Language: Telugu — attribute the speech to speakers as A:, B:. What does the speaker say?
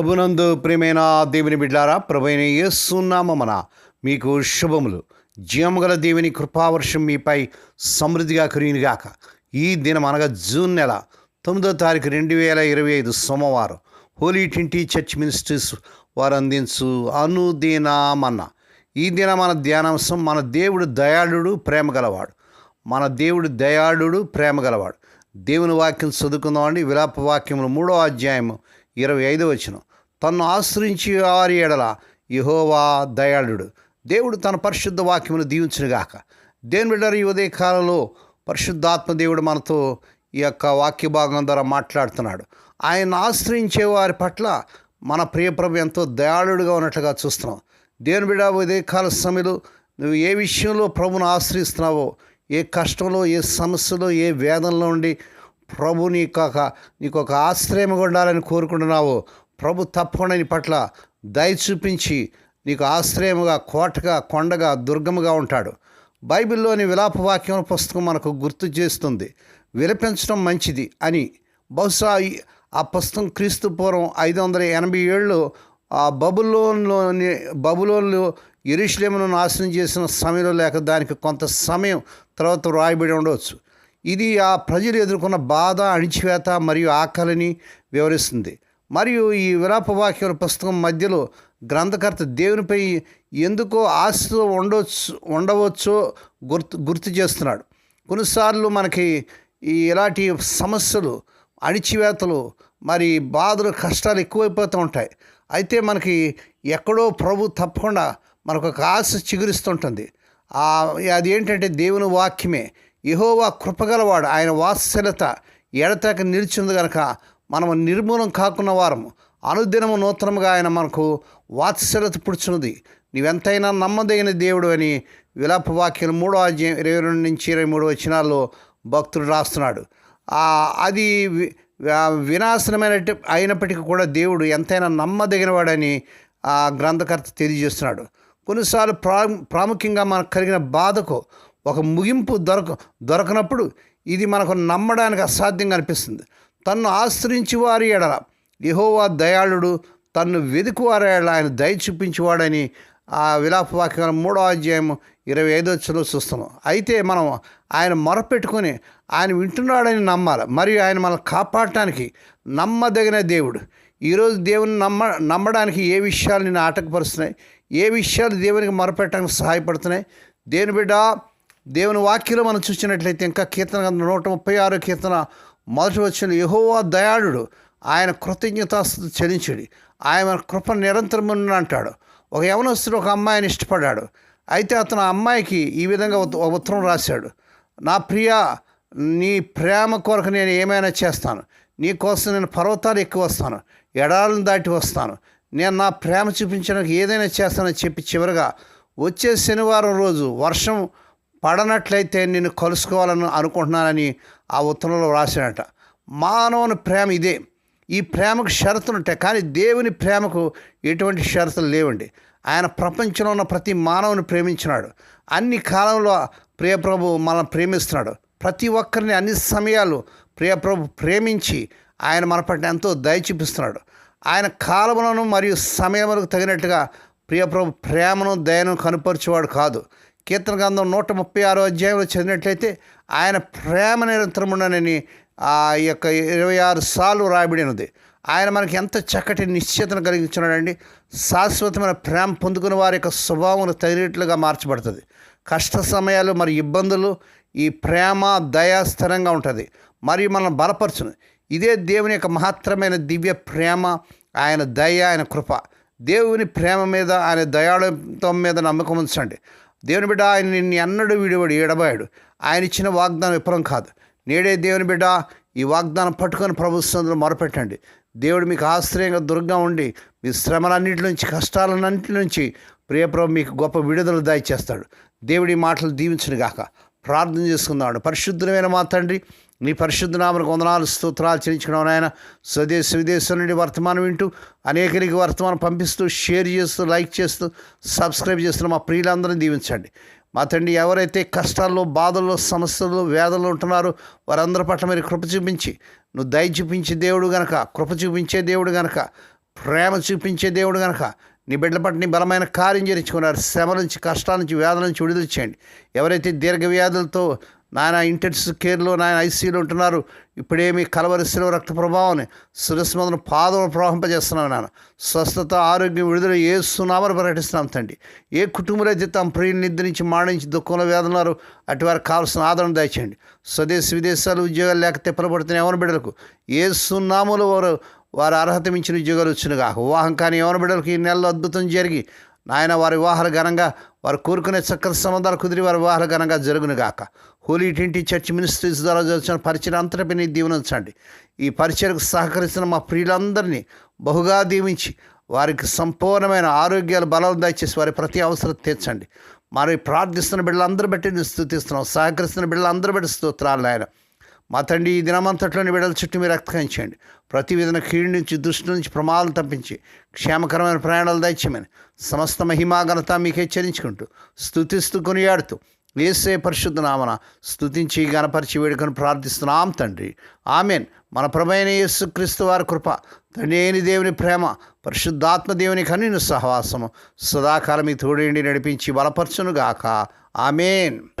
A: ప్రభునందు ప్రేమైన దేవుని బిడ్డారా ప్రభుని యేసునామన మీకు శుభములు. జీవముగల దేవుని కృపావర్షం మీపై సమృద్ధిగా కురియునిగాక ఈ దినం అనగా జూన్ నెల తొమ్మిదో తారీఖు రెండు వేల ఇరవై ఐదు సోమవారం హోలీ ట్వంటీ చర్చ్ మినిస్ట్రీస్ వారు అందించు అనుదినామన్న. ఈ దిన మన ధ్యానాంశం మన దేవుడు దయాళుడు ప్రేమ గలవాడు మన దేవుడు దయాళుడు ప్రేమ గలవాడు దేవుని వాక్యం చదువుకుందామండి. విలాప వాక్యములు మూడో అధ్యాయము ఇరవై ఐదు వచ్చిన తన్ను ఆశ్రయించి వారి ఎడల యహోవా దయాళుడు. దేవుడు తన పరిశుద్ధ వాక్యమును దీవించునుగాక. దేని బిడ్డరు ఈ ఉదయ కాలంలో పరిశుద్ధాత్మ దేవుడు మనతో ఈ యొక్క వాక్య భాగం ద్వారా మాట్లాడుతున్నాడు. ఆయన ఆశ్రయించే వారి పట్ల మన ప్రియప్రభు ఎంతో దయాళుడుగా ఉన్నట్లుగా చూస్తున్నాం. దేవుని బిడ్డ ఉదయ కాల సమయంలో నువ్వు ఏ విషయంలో ప్రభుని ఆశ్రయిస్తున్నావో ఏ కష్టంలో ఏ సమస్యలో ఏ వేదనలో ఉండి ప్రభు నీకొక నీకొక ఆశ్రయం ఉండాలని కోరుకుంటున్నావో ప్రభు తప్పకుండా నీ పట్ల దయ చూపించి నీకు ఆశ్రయముగా కోటగా కొండగా దుర్గముగా ఉంటాడు. బైబిల్లోని విలాప వాక్యం పుస్తకం మనకు గుర్తు చేస్తుంది. విలపించడం మంచిది అని. బహుశా ఈ- ఆ పుస్తకం క్రీస్తు పూర్వం ఐదు వందల ఎనభై ఏళ్ళు ఆ బబులోన్లోని బబులోన్లు ఎరుషులేమును నాశనం చేసిన సమయంలో లేక దానికి కొంత సమయం తర్వాత రాయబడి ఉండవచ్చు. ఇది ఆ ప్రజలు ఎదుర్కొన్న బాధ అణిచివేత మరియు ఆకలిని వివరిస్తుంది. మరియు ఈ విరాపవాక్యం పుస్తకం మధ్యలో గ్రంథకర్త దేవునిపై ఎందుకో ఆశతో ఉండవచ్చు ఉండవచ్చో గుర్తు గుర్తు చేస్తున్నాడు. కొన్నిసార్లు మనకి ఈ ఇలాంటి సమస్యలు అణిచివేతలు మరి బాధలు కష్టాలు ఎక్కువైపోతూ ఉంటాయి. అయితే మనకి ఎక్కడో ప్రభు తప్పకుండా మనకు ఒక ఆశ చిగురిస్తుంటుంది. అది ఏంటంటే దేవుని వాక్యమే. యహోవా కృపగలవాడు ఆయన వాత్సల్యత ఎడతెక నిలిచింది కనుక మనం నిర్మూలం కాకున్న వారము. అనుదినము నూతనముగా ఆయన మనకు వాత్సల్యత పుడుచున్నది. నీవెంతైనా నమ్మదగిన దేవుడు అని విలాపవాక్యం మూడో అధ్యాయం ఇరవై రెండు నుంచి ఇరవై మూడు వచనాల్లో భక్తుడు రాస్తున్నాడు. అది వినాశనమైన అయినప్పటికీ కూడా దేవుడు ఎంతైనా నమ్మదగినవాడని ఆ గ్రంథకర్త తెలియజేస్తున్నాడు. కొన్నిసార్లు ప్రా ప్రాముఖ్యంగా మనకు కలిగిన బాధకు ఒక ముగింపు దొరక దొరకనప్పుడు ఇది మనకు నమ్మడానికి అసాధ్యంగా అనిపిస్తుంది. తన్ను ఆశ్రయించి వారి ఎడల. యహోవా దయాళుడు తన్ను వెతుకు వారి ఎడల ఆయన దయ చూపించేవాడని ఆ విలాపవాక్యం మూడో అధ్యాయం ఇరవై ఐదో చదువు చూస్తున్నాం అయితే మనం ఆయన మొరపెట్టుకొని ఆయన వింటున్నాడని నమ్మాలి. మరియు ఆయన మనల్ని కాపాడటానికి నమ్మదగిన దేవుడు. ఈరోజు దేవుని నమ్మ నమ్మడానికి ఏ విషయాలు నేను ఆటంకపరుస్తున్నాయి? ఏ విషయాలు దేవునికి మొరపెట్టడానికి సహాయపడుతున్నాయి? దేవుని బిడ్డ? దేవుని వాక్యలో మనం చూసినట్లయితే ఇంకా కీర్తన నూట ముప్పై ఆరు కీర్తన మొదటి వచ్చిన యహోవా దయాళుడు ఆయన కృతజ్ఞతాస్థుతి చెల్లించడి ఆయన కృప నిరంతరం అంటాడు. ఒక యవనస్తుడు ఒక అమ్మాయిని ఇష్టపడ్డాడు. అయితే అతను అమ్మాయికి ఈ విధంగా ఉత్తరం రాశాడు. నా ప్రియ నీ ప్రేమ కొరకు నేను ఏమైనా చేస్తాను. నీ కోసం నేను పర్వతాలు ఎక్కువ వస్తాను. ఎడాలను దాటి వస్తాను. నేను నా ప్రేమ చూపించడానికి ఏదైనా చేస్తానని చెప్పి చివరిగా వచ్చే శనివారం రోజు వర్షం పడనట్లయితే నిన్ను కలుసుకోవాలని అనుకుంటున్నానని ఆ ఉత్తరంలో రాశాడట మానవుని ప్రేమ ఇదే. ఈ ప్రేమకు షరతులు ఉంటాయి కానీ దేవుని ప్రేమకు ఎటువంటి షరతులు లేవండి. ఆయన ప్రపంచంలో ఉన్న ప్రతి మానవుని ప్రేమించినాడు. అన్ని కాలంలో ప్రియప్రభు మనం ప్రేమిస్తున్నాడు. ప్రతి ఒక్కరిని అన్ని సమయాలు ప్రియప్రభు ప్రేమించి ఆయన మన పట్ల ఎంతో దయ చూపిస్తున్నాడు. ఆయన కాలములను మరియు సమయములకు తగినట్టుగా ప్రియప్రభు ప్రేమను దయను కనుపరిచేవాడు కాదు. కీర్తన గ్రంథం నూట ముప్పై ఆరో అధ్యాయంలో చదివినట్లయితే ఆయన ప్రేమ నిరంతరముండనని ఆ యొక్క ఇరవై ఆరు సార్లు రాయబడినది ఆయన మనకి ఎంత చక్కటి నిశ్చేతను కలిగించున్నాడండి. శాశ్వతమైన ప్రేమ పొందుకున్న వారి యొక్క స్వభావం తగినట్లుగా మార్చబడుతుంది. కష్ట సమయాలు మరి ఇబ్బందులు ఈ ప్రేమ దయ స్థిరంగా ఉంటుంది. మరియు మనం బలపరచును. ఇదే దేవుని యొక్క మహత్తరమైన దివ్య ప్రేమ ఆయన దయ ఆయన కృప. దేవుని ప్రేమ మీద ఆయన దయాళత్వం మీద నమ్మకం ఉంచండి. దేవుని బిడ్డ ఆయన నిన్ను ఎన్నడూ విడివాడు ఏడబాయాడు. ఆయన ఇచ్చిన వాగ్దానం విఫలం కాదు. నేడే దేవుని బిడ్డ ఈ వాగ్దానం పట్టుకొని ప్రభుత్వంలో మొరపెట్టండి. దేవుడు మీకు ఆశ్రయంగా దుర్గా ఉండి మీ శ్రమలన్నింటి నుంచి కష్టాలన్నింటి నుంచి ప్రియప్రభు మీకు గొప్ప విడుదల దయచేస్తాడు. దేవుడి మాటలు దీవించను గాక ప్రార్థన చేసుకున్నాడు పరిశుద్ధమైన మా తండ్రి నీ పరిశుద్ధనామకు వందనాలు స్తోత్రాలు చెల్లించుకున్నావు నాయన. స్వదేశ విదేశం నుండి వర్తమానం వింటూ అనేకరికి వర్తమానం పంపిస్తూ షేర్ చేస్తూ లైక్ చేస్తూ సబ్స్క్రైబ్ చేస్తున్న మా ప్రియులందరినీ దీవించండి. మా తండ్రి ఎవరైతే కష్టాల్లో బాధల్లో సమస్యల్లో వేదల్లో ఉంటున్నారో వారందరి పట్ల మీరు కృప చూపించి నువ్వు దయ చూపించే దేవుడు గనక కృప చూపించే దేవుడు గనక ప్రేమ చూపించే దేవుడు గనక నీ బిడ్డల పట్ల నీ బలమైన కార్యం చేయించుకున్నారు. శ్రమ నుంచి కష్టాల నుంచి వేదల నుంచి విడుదల చేయండి. ఎవరైతే దీర్ఘ వ్యాధులతో నాయన ఇంటెన్సివ్ కేర్లో నాయన ఐసీయూలో ఉంటున్నారు. ఇప్పుడేమి కలవరిశిలో రక్త ప్రభావాన్ని శిరస్మందును పాదం ప్రవహింపజేస్తున్నాం నాన్న స్వస్థత ఆరోగ్యం విడుదల ఏ సునామను ప్రకటిస్తున్నాం తండ్రి. ఏ కుటుంబంలో అయితే తమ ప్రియులు నిద్రించి మాడించి దుఃఖంలో వేదన్నారు అటు వారికి కావాల్సిన ఆదరణ దయచేయండి. స్వదేశ విదేశాలు ఉద్యోగాలు లేక తిప్పలపడుతున్న ఎవరి బిడ్డలకు ఏ సున్నాములు వారు వారి అర్హత మించిన ఉద్యోగాలు వచ్చినగా వివాహం కానీ ఎవరి బిడ్డలకు ఈ నెలలో అద్భుతం జరిగి నాయన వారి వివాహాలు ఘనంగా వారు కోరుకునే చక్కని సంబంధాలు కుదిరి వారి వివాహాలు ఘనంగా జరుగును గాక హోలీ ట్వంటీ చర్చ్ మినిస్ట్రీస్ ద్వారా జరుగుతున్న పరిచయం అంతటిపై నీ దీవెనించండి ఈ పరిచయకు సహకరిస్తున్న మా ప్రియులందరినీ బహుగా దీవించి వారికి సంపూర్ణమైన ఆరోగ్యాలు బలం దయచేసి వారి ప్రతి అవసరం తీర్చండి. మరి ప్రార్థిస్తున్న బిడ్డలందరూ బట్టి స్థుతిస్తున్నాం సహకరిస్తున్న బిడ్డలందరూ బట్టి స్తోత్రాలు ఆయన మా తండ్రి ఈ దినమంతట్లోని బిడ్డల చుట్టూ మీరు రక్తకరించండి. ప్రతి విధన కీడు నుంచి దృష్టి నుంచి ప్రమాదం తప్పించి క్షేమకరమైన ప్రయాణాలు దయచేయమని సమస్త మహిమా ఘనత మీకు హెచ్చరించుకుంటూ స్థుతిస్తూ కొనియాడుతూ ఏసే పరిశుద్ధ నామన స్థుతించి గణపరిచి వేడుకొని ప్రార్థిస్తున్నాం తండ్రి. ఆమెన్. మన ప్రభైన యేసుక్రీస్తు వారి కృప తండ్రి దేవుని ప్రేమ పరిశుద్ధాత్మ దేవుని కనిన సహవాసము సదాకాలం ఈ తోడేండి నడిపించి బలపరచునుగాక. ఆమెన్.